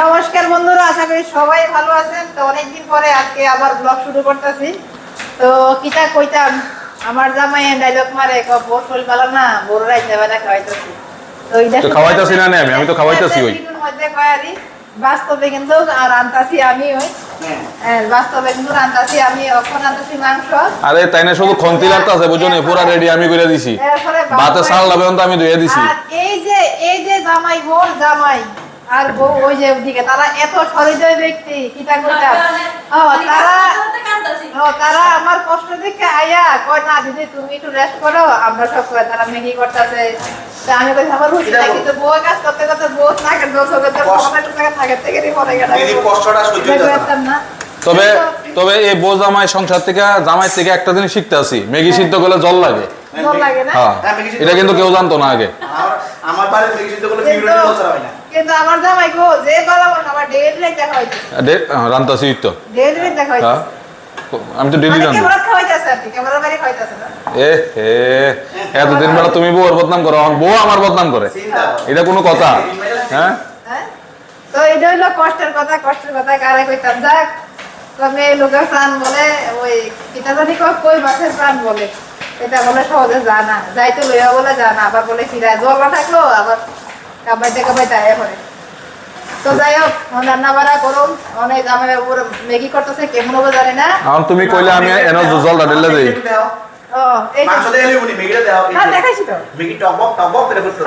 নমস্কার বন্ধুরা আশা করি সবাই ভালো আছেন। তো অনেকদিন পরে আজকে আবার ব্লগ শুরু করতেছি। তো কিতা কইতাম আমার জামাই ডায়লগ মারে শরীর ভালো না বড় রাইতে বেলা খাওয়াইতেছি। তো এইটা তো খাওয়াইতাছি না আমি, আমি তো খাওয়াইতাছি ওই। মধ্যে কয়ারি বাস্তবে কিন্তু আর রান্তাছি আমি ওই। হ্যাঁ, বাস্তবে কিন্তু রান্তাছি আমি এখন রান্তাছি মাংস। আরে তাই না শুধু খন্তি লাগতে আছে বুঝছ নি পুরা রেডি আমি করে দিছি। এরপরে ভাতে চাল লাবে তো আমি ধুয়ে দিছি। আর এই যে এই যে জামাই বোর জামাই আর বউ ওই যে ওদিকে তারা এত সহৃদয় ব্যক্তি কিতা ও তারা ও তারা আমার কষ্ট দেখে আয়া কয় না দিদি তুমি একটু রেস্ট করো আমরা সব করে তারা করতেছে। আমি কই আমার রুচি নাই কিন্তু বউ কাজ করতে করতে বউ থাকে দোষ হবে তো কষ্ট- অনেক টাকা থাকে থেকে পরে গেল। কষ্টটা সহ্য করতাম না। তবে তবে এই বউ জামাই সংসার থেকে জামাই থেকে একটা জিনিস শিখতে আছি ম্যাগি সিদ্ধ করলে জল লাগে। না? হ্যাঁ হ্যাঁ, এটা কিন্তু কেউ জানতো না আগে। আমার- আমার বাড়ির মেয়ে সিদ্ধ করলে হয় না। কিন্তু আমার জামাই গো যে বালাবো আমার ডেলি দেখা হইছে রান্তাছি তো। ডেলি দেখা হ্যাঁ। আমি তো ডেলি মানে রান্ধি ক্যামেরা খাওয়াইতেছে আর কি ক্যামেরা বাড়ি খাওয়াইতেছে না। এ হে এতদিন বেলা তুমি বউর বদনাম করো আমার বউ আমার বদনাম করে। এটা কোনো কথা। হ্যাঁ? হ্যাঁ? তো এটা হইল কষ্টের কথা কষ্টের কথা কারে কইতাম যাক তবে লোকের প্রাণ বলে ওই পিতা জানি কই মাছের প্রাণ বলে। এটা বলে সহজে জানা যাইতে লইয়া বলে জানা আবার বলে ফিরায়। জল থাকল আবার কাবাইতে কাবাইতে আয়া করে তো যাই হোক রান্না বাড়া করুন অনেক আমার উপর ম্যাগি করতেছে কেমন হবে জানি না। এখন তুমি কইলে আমি এনে জলটা ঢেলে দেই ও এই মাংস দিয়ে এলি উনি মেগিটা দাও হ্যাঁ দেখাইছি তো। মেগি টকবক টকবক করে। ফুটতো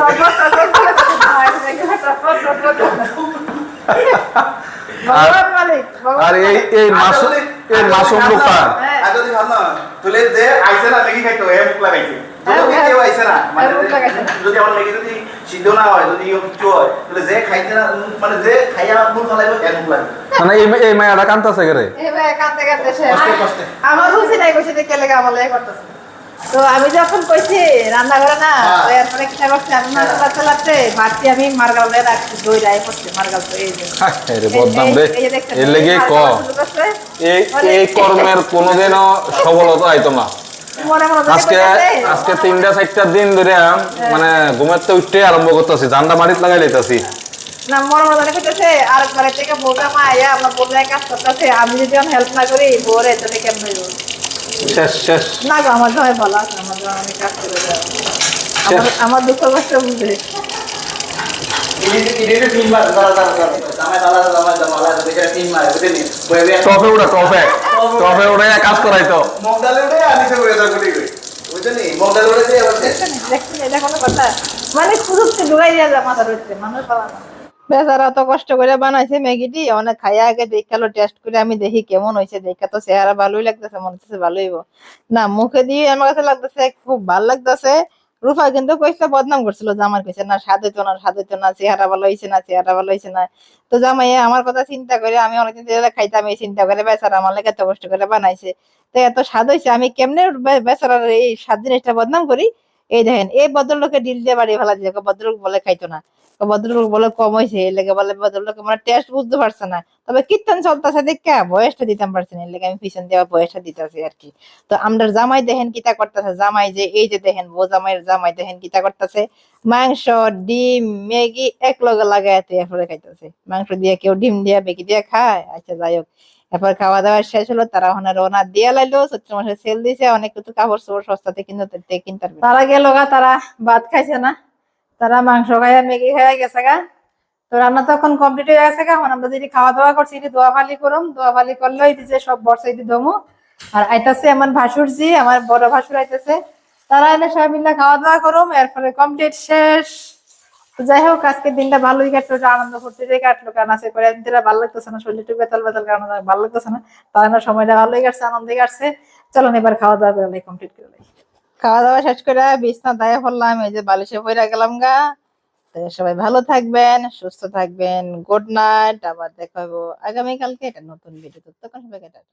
ভগবান মালিক আর এই এই মাসুম এই মাসুম লোকটা হ্যাঁ। তুলে যে আইছে না লেগে খাইতো এ মুখ লাগাইছে হ্যাঁ, যদি হ্যাঁ। কেউ আইছে না মানে হ্যাঁ, মুখ লাগাইছে না। যদি আমার লেগে যদি সিদ্ধ না হয় যদি ইও কিছু হয় তাহলে যে খাইছে না মানে যে খাইয়া মুখ ফালাইবে এ মুখ লাগবে মানে এই এই মায়াটা কান্তাছে করে এই ভাই কান্তে কান্তে। আমার রুচি নাই কইছে কে লাগে আমার লাগে করতেছে তো আমি যখন কইছি রান্না করে না হ্যাঁ। এরপরে কি করছি আমি চালাতে ভাতটি আমি মার্গাল দিয়ে রাখছি দই করছি মার্গাল তো এই যে। বদনাম রে। এই- এই যে দেখছেন, এর লেগে ক? মার্গাল শুরু করছে। এই এই কর্মের কোনোদিনও সফলতা আইতো না। ধরে আজকে আজকে তিনটা চারটা দিন ধরে মানে ঘুমের তো উঠতে আরম্ভ করতেছি জানটা মারিত লাগাই লাইতাছি। না মনে মনে আর ঘরে থেকে বউটা মা আয়া আমার বউটা কাজ করতেছে আমি যদি হেল্প না করি বউরে তাহলে কেমন হইব শেষ শেষ। না গো আমার ভালো আছে আমার আমি কাজ করে দেব আমার আমার দুঃখ কষ্ট বুঝে। ইডি ইডি তিন মাস দাঁড়া দাঁড়া দাঁড়া জামাই দাঁড়া জামাই জামাই দেখে তিন মাস বুঝলি বইবে টপে উড়া টপে টপে উড়ে কাজ করাইতো মগডালে উঠে আমি সে বইয়ে দাঁড় করে বুঝলি মগডালে উঠে দিয়ে মানে দিয়া যায় মাথার উঠতে মানুষ পালা না। বেচারা অত কষ্ট করে বানাইছে ম্যাগিটি অনেক খাইয়া আগে দেখাল টেস্ট করে আমি দেখি কেমন হয়েছে দেখা তো চেহারা ভালোই লাগতেছে, মনে হচ্ছে ভালোই না, মুখে দিয়ে আমার কাছে লাগতেছে, খুব ভালো লাগতেছে। রূপা কিন্তু কইছে বদনাম করছিল জামার কইছে না, স্বাদ হইতো না, স্বাদ হইতো না, চেহারা ভালো হয়েছে না, চেহারা ভালো হয়েছে না। তো জামাই আমার কথা চিন্তা করে, আমি অনেকদিন ধরে খাইতাম এই চিন্তা করে, বেচারা আমার লেগে এত কষ্ট করে বানাইছে। তো এত স্বাদ হয়েছে আমি কেমনে বেচারার এই স্বাদ জিনিসটা বদনাম করি? এই দেখেন, এই ভদ্রলোকে ডিল দিয়ে বাড়ি ফেলা দিয়ে ভদ্রলোক বলে খাইতো না। তো ভদ্রলোক বলে কম হয়েছে এই লেগে বলে ভদ্রলোক মানে টেস্ট বুঝতে পারছে না। তবে কীর্তন চলতেছে দেখে বয়সটা দিতাম পারছি না এই লেগে আমি পিছন দেওয়া বয়সটা দিতেছি আর কি। তো আমরা জামাই দেখেন কিতা করতেছে, জামাই যে এই যে দেখেন, বউ জামাইয়ের জামাই দেখেন কিতা করতেছে। মাংস, ডিম, ম্যাগি এক লগে লাগাইতে এরপরে খাইতেছে। মাংস দিয়ে কেউ ডিম দিয়ে, ম্যাগি দিয়ে খায় আচ্ছা যাই হোক। এরপর খাওয়া দাওয়া শেষ হলো, তারা ওখানে রওনা দিয়ে লাইলো চৈত্র মাসে সেল দিছে, অনেক কিছু কাপড় চোপড় সস্তাতে কিন্তু কিনতে তারা গেল তারা ভাত খাইছে না। তারা মাংস খাইয়া ম্যাগি খাইয়া গেছে গা। তো রান্না তো এখন কমপ্লিট হয়ে গেছে গা। আমরা যদি খাওয়া দাওয়া করছি, এটি দোয়া ফালি করুম। দোয়া ফালি করলে এটি যে সব বর্ষা এটি দমু আর আইতাছে আমার ভাসুরজি, আমার বড় ভাসুর আইতাছে। তারা এনে সবাই মিলে খাওয়া দাওয়া করুম এরপরে কমপ্লিট শেষ। যাই হোক, আজকের দিনটা ভালোই কাটলো আনন্দ দিয়ে কাটলো। কারণ আছে করে দিনটা ভালো লাগতেছে না, শরীরটা একটু বেতাল বেতাল কারণ ভালো লাগতেছে না। তার সময়টা ভালোই কাটছে আনন্দে কাটছে। চলুন এবার খাওয়া দাওয়া করে কমপ্লিট করে খাওয়া দাওয়া শেষ করে বিছনা দায়ে পড়লাম, এই যে বালিশে পড়া গেলাম গা। সবাই ভালো থাকবেন, সুস্থ থাকবেন গুড নাইট আবার দেখা হব আগামীকালকে এটা নতুন ভিডিও তখন সবাইকে টাটা।